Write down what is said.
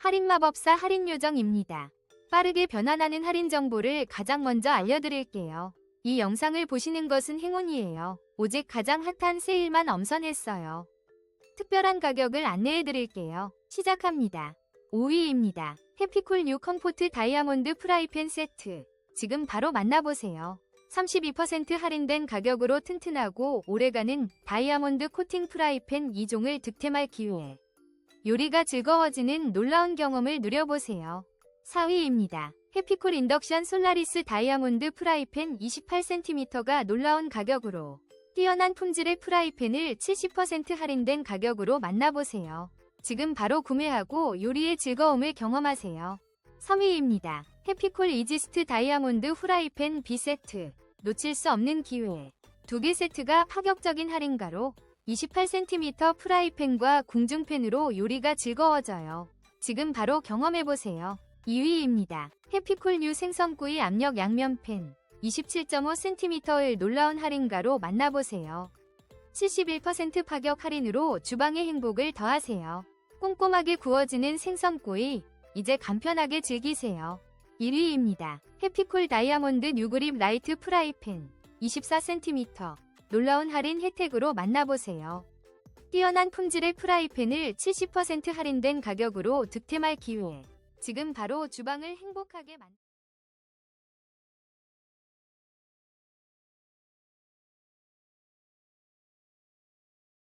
할인 마법사 할인 요정입니다. 빠르게 변환하는 할인 정보를 가장 먼저 알려드릴게요. 이 영상을 보시는 것은 행운이에요. 오직 가장 핫한 세일만 엄선했어요. 특별한 가격을 안내해드릴게요. 시작합니다. 5위입니다. 해피콜 뉴 컴포트 다이아몬드 프라이팬 세트. 지금 바로 만나보세요. 32% 할인된 가격으로 튼튼하고 오래가는 다이아몬드 코팅 프라이팬 2종을 득템할 기회. 요리가 즐거워지는 놀라운 경험을 누려보세요. 4위입니다. 해피콜 인덕션 솔라리스 다이아몬드 프라이팬 28cm가 놀라운 가격으로 뛰어난 품질의 프라이팬을 70% 할인된 가격으로 만나보세요. 지금 바로 구매하고 요리의 즐거움을 경험하세요. 3위입니다. 해피콜 이지스트 다이아몬드 후라이팬 B세트. 놓칠 수 없는 기회. 두개 세트가 파격적인 할인가로 28cm 프라이팬과 궁중팬으로 요리가 즐거워져요. 지금 바로 경험해보세요. 2위입니다. 해피콜 뉴 생선구이 압력 양면팬 27.5cm의 놀라운 할인가로 만나보세요. 71% 파격 할인으로 주방의 행복을 더하세요. 꼼꼼하게 구워지는 생선구이 이제 간편하게 즐기세요. 1위입니다. 해피콜 다이아몬드 뉴그립 라이트 프라이팬 24cm 놀라운 할인 혜택으로 만나보세요. 뛰어난 품질의 프라이팬을 70% 할인된 가격으로 득템할 기회. 지금 바로 주방을 행복하게 만